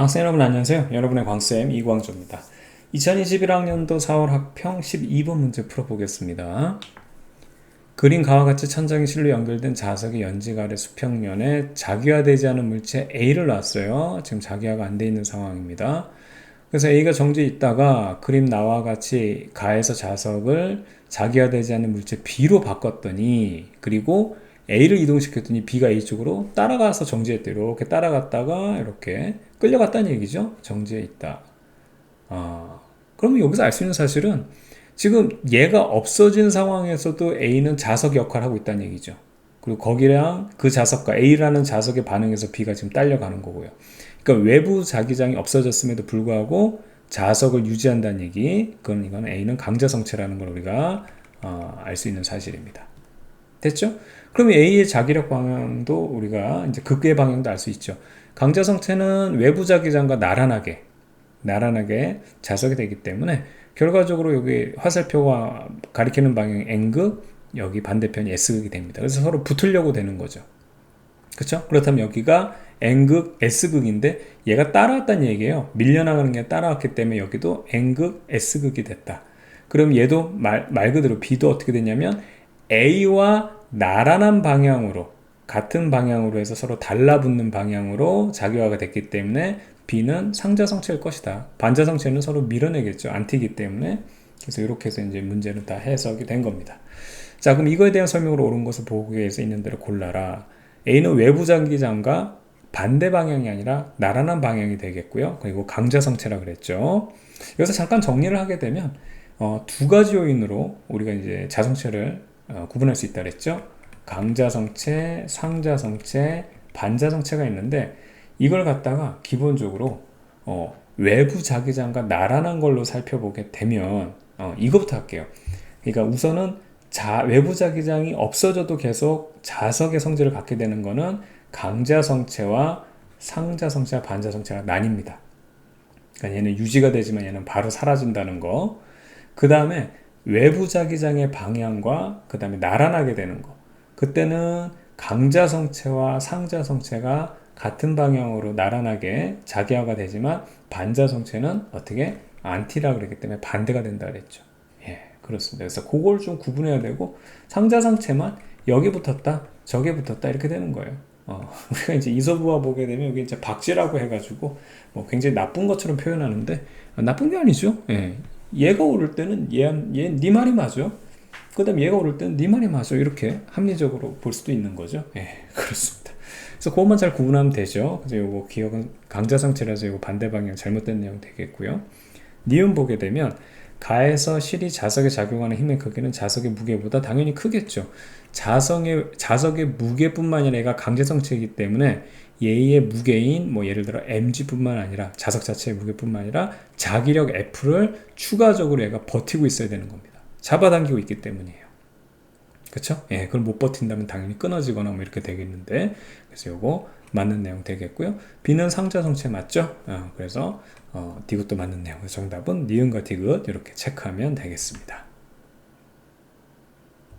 학생 여러분 안녕하세요. 여러분의 광쌤 이광조입니다. 2021학년도 4월 학평 12번 문제 풀어보겠습니다. 그린 가와 같이 천장에 실로 연결된 자석의 연지 아래 수평면에 자기화되지 않은 물체 A를 놨어요. 지금 자기화가 안 돼 있는 상황입니다. 그래서 A가 정지해 있다가 그림 나와 같이 가에서 자석을 자기화되지 않는 물체 B로 바꿨더니 그리고 A를 이동시켰더니 B가 A 쪽으로 따라가서 정지했대. 이렇게 따라갔다가 이렇게 끌려갔다는 얘기죠. 정지해 있다. 아, 그러면 여기서 알 수 있는 사실은 지금 얘가 없어진 상황에서도 A는 자석 역할을 하고 있다는 얘기죠. 그리고 거기랑 그 자석과 A라는 자석의 반응에서 B가 지금 딸려가는 거고요. 그러니까 외부 자기장이 없어졌음에도 불구하고 자석을 유지한다는 얘기. 그건 이건 A는 강자 성체라는 걸 우리가 어, 알 수 있는 사실입니다. 됐죠? 그러면 A의 자기력 방향도 우리가 이제 극의 방향도 알 수 있죠. 강자 성체는 외부 자기장과 나란하게 나란하게 자석이 되기 때문에 결과적으로 여기 화살표가 가리키는 방향 N극 여기 반대편이 S극이 됩니다. 그래서 서로 붙으려고 되는 거죠. 그렇죠? 그렇다면 여기가 N극 S극인데 얘가 따라왔다는 얘기예요. 밀려나가는 게 따라왔기 때문에 여기도 N극 S극이 됐다. 그럼 얘도 말, 말 그대로 B도 어떻게 됐냐면 A와 나란한 방향으로 같은 방향으로 해서 서로 달라붙는 방향으로 자기화가 됐기 때문에 B는 상자성체일 것이다. 반자성체는 서로 밀어내겠죠. 안티기 때문에. 그래서 이렇게 해서 이제 문제는 다 해석이 된 겁니다. 자, 그럼 이거에 대한 설명으로 옳은 것을 보기위해서 있는 대로 골라라. A는 외부 장기장과 반대 방향이 아니라 나란한 방향이 되겠고요. 그리고 강자성체라 그랬죠. 여기서 잠깐 정리를 하게 되면 어, 두 가지 요인으로 우리가 이제 자성체를 어, 구분할 수 있다 그랬죠. 강자성체, 상자성체, 반자성체가 있는데 이걸 갖다가 기본적으로 어, 외부 자기장과 나란한 걸로 살펴보게 되면 어, 이것부터 할게요. 그러니까 우선은 자, 외부 자기장이 없어져도 계속 자석의 성질을 갖게 되는 거는 강자성체와 상자성체와 반자성체가 나뉩니다. 그러니까 얘는 유지가 되지만 얘는 바로 사라진다는 거. 그 다음에 외부 자기장의 방향과 그 다음에 나란하게 되는 거. 그때는 강자성체와 상자성체가 같은 방향으로 나란하게 자기화가 되지만 반자성체는 어떻게 안티라 그랬기 때문에 반대가 된다 그랬죠. 예, 그렇습니다. 그래서 그걸 좀 구분해야 되고 상자성체만 여기 붙었다, 저기 붙었다 이렇게 되는 거예요. 어, 우리가 이제 이서부와 보게 되면 여기 이제 박쥐라고 해가지고 뭐 굉장히 나쁜 것처럼 표현하는데 아, 나쁜 게 아니죠. 예, 얘가 오를 때는 얘, 얘네 말이 맞아. 그다음 얘가 오를 때는 네 말이 맞아. 이렇게 합리적으로 볼 수도 있는 거죠. 예, 그렇습니다. 그래서 그것만 잘 구분하면 되죠. 그래서 요거 기억은 강자성체라서 요거 반대 방향 잘못된 내용 되겠고요. 니은 보게 되면 가에서 실이 자석에 작용하는 힘의 크기는 자석의 무게보다 당연히 크겠죠. 자성의 자석의 무게뿐만 아니라 얘가 강제성체이기 때문에 얘의 무게인 뭐 예를 들어 mg뿐만 아니라 자석 자체의 무게뿐만 아니라 자기력 F를 추가적으로 얘가 버티고 있어야 되는 겁니다. 잡아당기고 있기 때문이에요. 그쵸? 예, 그걸 못 버틴다면 당연히 끊어지거나 뭐 이렇게 되겠는데 그래서 요거 맞는 내용 되겠고요. B는 상자 성체 맞죠? 어, 그래서 어, 디귿도 맞는 내용. 정답은 니은과 디귿 이렇게 체크하면 되겠습니다.